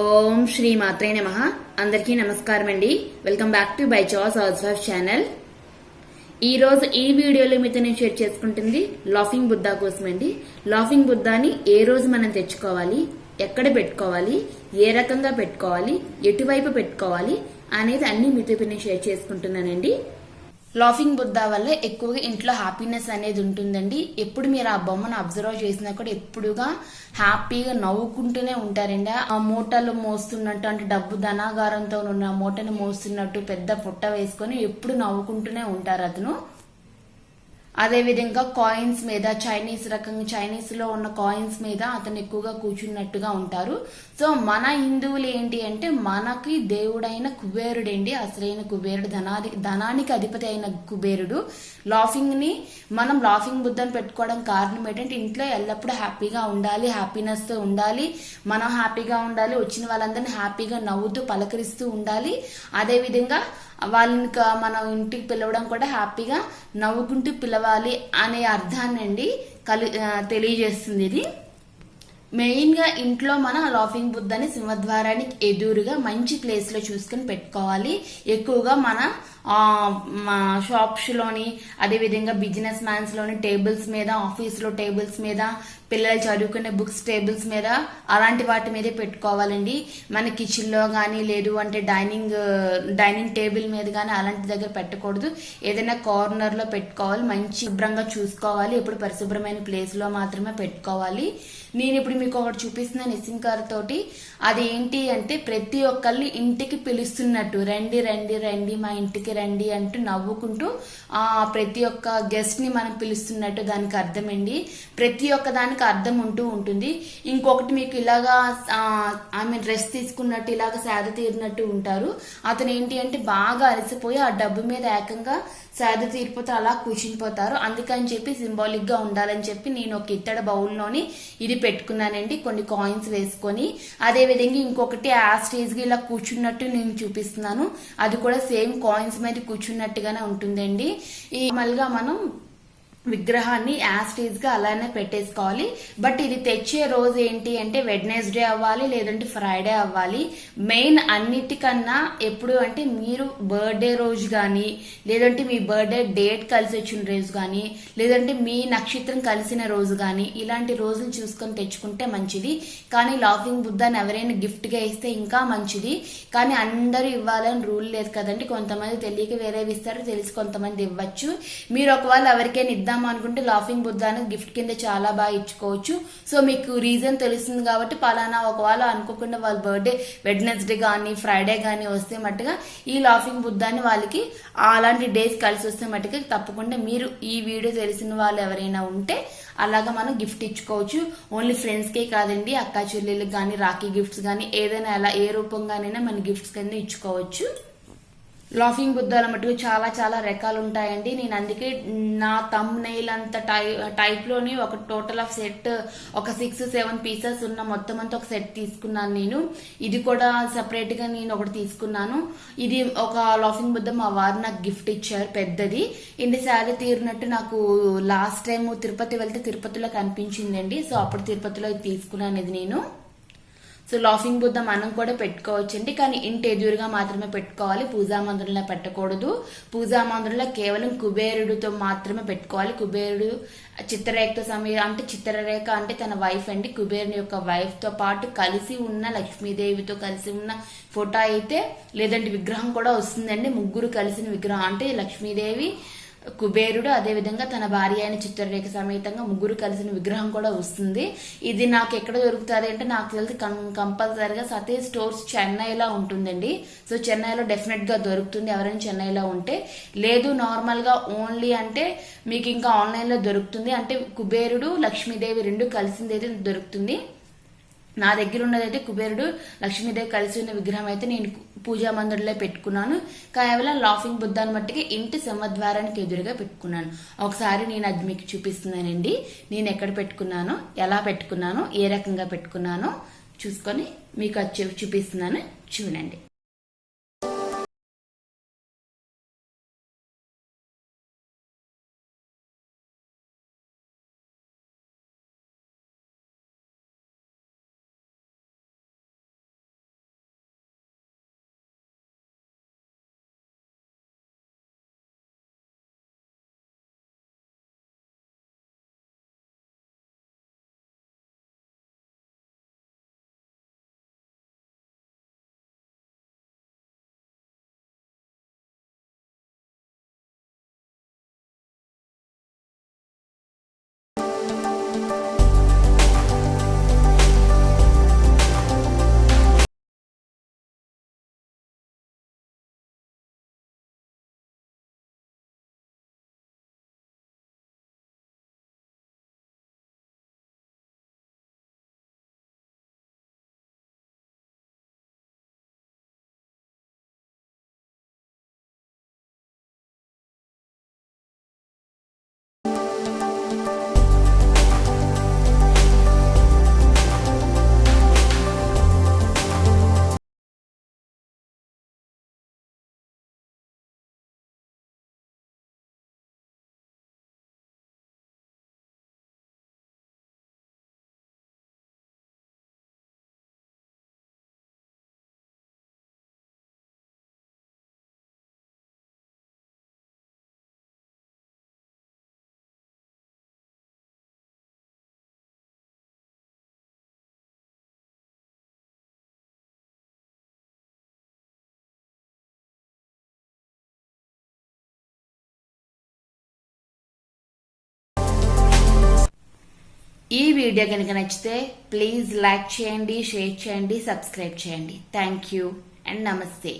ఓం శ్రీ మాత్రే నమ. అందరికీ నమస్కారం అండి వెల్కమ్ బ్యాక్ టు బై చాస్ హౌస్ వైఫ్ ఛానల్ ఈ రోజు ఈ వీడియోలో మీతో నేను షేర్ చేసుకుంటుంది లాఫింగ్ బుద్ధా కోసం అండి లాఫింగ్ బుద్ధాని ఏ రోజు మనం తెచ్చుకోవాలి? ఎక్కడ పెట్టుకోవాలి? ఏ రకంగా పెట్టుకోవాలి? ఎటువైపు పెట్టుకోవాలి? అనేది అన్ని మీతో నేను షేర్ చేసుకుంటున్నానండి. లాఫింగ్ బుద్ధ వల్ల ఎక్కువగా ఇంట్లో హ్యాపీనెస్ అనేది ఉంటుందండి. ఎప్పుడు మీరు ఆ బొమ్మను అబ్జర్వ్ చేసినా కూడా ఎప్పుడుగా హ్యాపీగా నవ్వుకుంటూనే ఉంటారండి. ఆ మూటలు మోస్తున్నట్టు అంటే డబ్బు ధనాగారంతో ఉన్న మూటను మోస్తున్నట్టు పెద్ద పుట్ట వేసుకొని ఎప్పుడు నవ్వుకుంటూనే ఉంటారు అతను. అదేవిధంగా కాయిన్స్ మీద చైనీస్ రకంగా చైనీస్లో ఉన్న కాయిన్స్ మీద అతను ఎక్కువగా కూర్చున్నట్టుగా ఉంటారు. సో మన హిందువులు ఏంటి అంటే మనకి దేవుడైన కుబేరుడండి. అసలైన కుబేరుడు ధనాది ధనానికి అధిపతి అయిన కుబేరుడు. లాఫింగ్ని మనం లాఫింగ్ బుద్ధని పెట్టుకోవడం కారణం ఏంటంటే ఇంట్లో ఎల్లప్పుడూ హ్యాపీగా ఉండాలి హ్యాపీనెస్తో ఉండాలి. మనం హ్యాపీగా ఉండాలి వచ్చిన వాళ్ళందరినీ హ్యాపీగా నవ్వుతూ పలకరిస్తూ ఉండాలి. అదే విధంగా వాళ్ళని మనం ఇంటికి పిలవడం కూడా హ్యాపీగా నవ్వుకుంటూ పిలవాలి అనే అర్థాన్ని అండి కలి తెలియజేస్తుంది ఇది. మెయిన్గా ఇంట్లో మన లాఫింగ్ బుద్ధని సింహద్వారానికి ఎదురుగా మంచి ప్లేస్లో చూసుకొని చూసుకుని పెట్టుకోవాలి. ఎక్కువగా మన షాప్స్లోని మా బిజినెస్ మ్యాన్స్లోని టేబుల్స్ మీద ఆఫీస్లో టేబుల్స్ మీద పిల్లలు చదువుకునే బుక్స్ టేబుల్స్ మీద అలాంటి వాటి మీదే పెట్టుకోవాలండి. మన కిచెన్లో కానీ లేదు అంటే డైనింగ్ డైనింగ్ టేబుల్ మీద కానీ అలాంటి దగ్గర పెట్టకూడదు. ఏదైనా కార్నర్లో పెట్టుకోవాలి. మంచి శుభ్రంగా చూసుకోవాలి. ఎప్పుడు పరిశుభ్రమైన ప్లేస్లో మాత్రమే పెట్టుకోవాలి. నేను ఇప్పుడు మీకు ఒకటి చూపిస్తున్న నిసిన్ తోటి. అది ఏంటి అంటే ప్రతి ఒక్కరిని ఇంటికి పిలుస్తున్నట్టు. రండి రండి రండి మా ఇంటికి రండి అంటూ నవ్వుకుంటూ ప్రతి ఒక్క గెస్ట్ని మనం పిలుస్తున్నట్టు దానికి అర్థమండి. ప్రతి ఒక్క దానికి అర్థం ఉంటూ ఉంటుంది. ఇంకొకటి మీకు ఇలాగా ఆమె డ్రెస్ తీసుకున్నట్టు ఇలాగ సేద తీరినట్టు ఉంటారు. అతను ఏంటి అంటే బాగా అలసిపోయి ఆ డబ్బు మీద ఏకంగా సేద తీరిపోతే అలా కూర్చునిపోతారు. అందుకని చెప్పి సింబాలిక్గా ఉండాలని చెప్పి నేను ఒక ఇత్తడి బౌల్లోని ఇది పెట్టుకున్నానండి. కొన్ని కాయిన్స్ వేసుకొని. అదే విధంగా ఇంకొకటి యాస్టేజ్ స్టేజ్గా ఇలా కూర్చున్నట్టు నేను చూపిస్తున్నాను. అది కూడా సేమ్ కాయిన్స్ మీద కూర్చున్నట్టుగానే ఉంటుందండి. ఈ మళ్ళీగా మనం విగ్రహాన్ని యాస్టేజ్గా అలానే పెట్టేసుకోవాలి. బట్ ఇది తెచ్చే రోజు ఏంటి అంటే వెడ్నెస్డే అవ్వాలి లేదంటే ఫ్రైడే అవ్వాలి. మెయిన్ అన్నిటికన్నా ఎప్పుడు అంటే మీరు బర్త్డే రోజు కానీ లేదంటే మీ బర్త్డే డేట్ కలిసి వచ్చిన రోజు కానీ లేదంటే మీ నక్షత్రం కలిసిన రోజు కానీ ఇలాంటి రోజులు చూసుకొని తెచ్చుకుంటే మంచిది. కానీ లాఫింగ్ బుద్ధాన్ని ఎవరైనా గిఫ్ట్గా ఇస్తే ఇంకా మంచిది. కానీ అందరూ ఇవ్వాలని రూల్ లేదు కదండి. కొంతమంది తెలియక వేరేవి ఇస్తారు తెలిసి కొంతమంది ఇవ్వచ్చు. మీరు ఒకవేళ ఎవరికైనా ఇద్దాం అనుకుంటే లాఫింగ్ బుద్ధాన్ని గిఫ్ట్ కింద చాలా బాగా ఇచ్చుకోవచ్చు. సో మీకు రీజన్ తెలుస్తుంది కాబట్టి పలానా ఒకవేళ అనుకోకుండా వాళ్ళ బర్త్డే వెడ్నెస్డే కానీ ఫ్రైడే కానీ వస్తే మట్టుగా ఈ లాఫింగ్ బుద్ధాన్ని వాళ్ళకి అలాంటి డేస్ కలిసి వస్తే మట్టుగా తప్పకుండా మీరు ఈ వీడియో తెలిసిన వాళ్ళు ఎవరైనా ఉంటే అలాగా మనం గిఫ్ట్ ఇచ్చుకోవచ్చు. ఓన్లీ ఫ్రెండ్స్కే కాదండి అక్కా చెల్లెళ్ళకి కానీ రాఖీ గిఫ్ట్స్ కానీ ఏదైనా ఎలా ఏ రూపంగానైనా మన గిఫ్ట్స్ కింద ఇచ్చుకోవచ్చు. లాఫింగ్ బుద్ధాల మటుకు చాలా చాలా రకాలు ఉంటాయండి నేను అందుకే నా తమ్ నెయిల్ అంత టై టైప్లోని ఒక టోటల్ ఆఫ్ సెట్ ఒక సిక్స్ సెవెన్ పీసెస్ ఉన్న మొత్తం అంతా ఒక సెట్ తీసుకున్నాను నేను. ఇది కూడా సపరేట్గా నేను ఒకటి తీసుకున్నాను. ఇది ఒక లాఫింగ్ బుద్ధ మా వారు నాకు గిఫ్ట్ ఇచ్చారు పెద్దది. ఇంటి శారీ తీరినట్టు నాకు లాస్ట్ టైం తిరుపతి వెళ్తే తిరుపతిలో కనిపించిందండి. సో అప్పుడు తిరుపతిలో తీసుకున్నాను ఇది నేను. సో లాఫింగ్ బుద్ధ మనం కూడా పెట్టుకోవచ్చండి. కానీ ఇంటి ఎదురుగా మాత్రమే పెట్టుకోవాలి. పూజా మందిరంలో పెట్టకూడదు. పూజా మందిరంలో కేవలం కుబేరుడితో మాత్రమే పెట్టుకోవాలి. కుబేరుడు చిత్రరేఖతో సమయం అంటే చిత్రరేఖ అంటే తన వైఫ్ అండి. కుబేరుని యొక్క వైఫ్తో పాటు కలిసి ఉన్న లక్ష్మీదేవితో కలిసి ఉన్న ఫోటో అయితే లేదంటే విగ్రహం కూడా వస్తుందండి. ముగ్గురు కలిసిన విగ్రహం అంటే లక్ష్మీదేవి కుబేరుడు అదేవిధంగా తన భార్య అయిన చిత్రరేఖ సమేతంగా ముగ్గురు కలిసిన విగ్రహం కూడా వస్తుంది. ఇది నాకు ఎక్కడ దొరుకుతుంది అంటే నాకు తెలిసి కం- కంపల్సరిగా సతీ స్టోర్స్ చెన్నైలో ఉంటుందండి. సో చెన్నైలో డెఫినెట్గా దొరుకుతుంది. ఎవరైనా చెన్నైలో ఉంటే లేదు నార్మల్గా ఓన్లీ అంటే మీకు ఇంకా ఆన్లైన్లో దొరుకుతుంది. అంటే కుబేరుడు లక్ష్మీదేవి రెండు కలిసింది అయితే దొరుకుతుంది. నా దగ్గర ఉన్నదైతే కుబేరుడు లక్ష్మీదేవి కలిసి ఉన్న విగ్రహం అయితే నేను పూజా మందిరంలో పెట్టుకున్నాను. కేవలం లాఫింగ్ బుద్ధాన్ని మట్టికి ఇంటి సింహద్వారానికి ఎదురుగా పెట్టుకున్నాను. ఒకసారి నేను అది మీకు చూపిస్తున్నానండి. నేను ఎక్కడ పెట్టుకున్నాను ఎలా పెట్టుకున్నాను ఏ రకంగా పెట్టుకున్నానో చూసుకొని మీకు అది చూ- చూపిస్తున్నాను. చూడండి. ఈ వీడియో కనుక నచ్చితే ప్లీజ్ లైక్ చేయండి షేర్ చేయండి సబ్స్క్రైబ్ చేయండి. థ్యాంక్ యూ అండ్ నమస్తే